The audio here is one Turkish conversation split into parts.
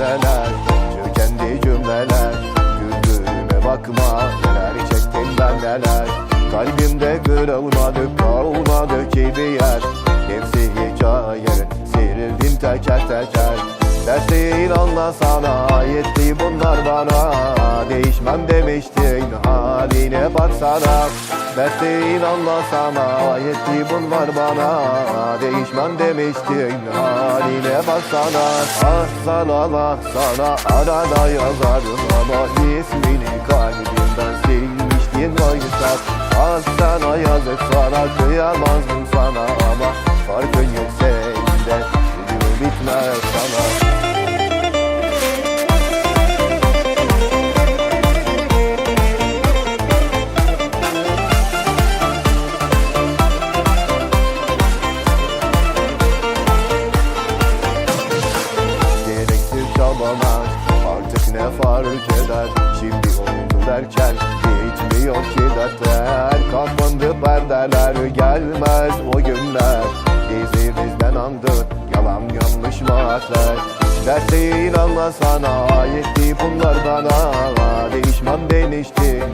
ifadeler Tükendi cümleler Güldüğüme bakma Neler çektim ben neler? Kalbimde kırılmadı kalmadı ki bir yer. Hepsi hikayenin Sirildim teker teker. Ders değil anlasana ayetti bunlar bana. Değişmem demiştin haline baksana. Ders değil anlasana ayetti bunlar bana. Değişmem demiştin haline baksana. Ah sana lah sana arada yazarım Ama ismini kalbimden silmiştin oysa. Ah sana yazık sana kıyamazdım sana Ama farkın yok sende. Video bitmez sana Çabalar artık ne fark eder? Şimdi oldu derken bitmiyor ki dertler Kapandı perdeler gelmez o günler. Dizimizden andı yalan yanlış vaatler Dert değil anlasana ayetti bunlar bana Değişmem demiştin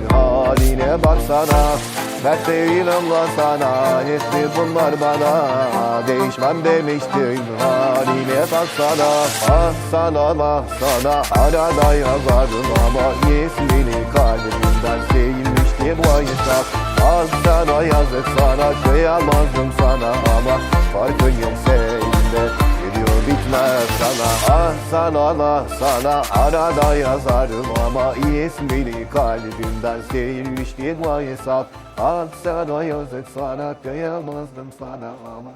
haline baksana Dert değil anlasana ayetti bunlar bana. Değişmem demiştin haline baksana. Ah sana lah sana arada yazarım ama ismini kalbimden silmiştim bu hesap. Ah sana yazık sana kıyamazdım sana ama farkın yok sende bitmez sana ah sana lah sana. Arada yazarım ama ismini kalbimden silmiştim bu hesap. Ah sana yazık sana kıyamazdım sana ama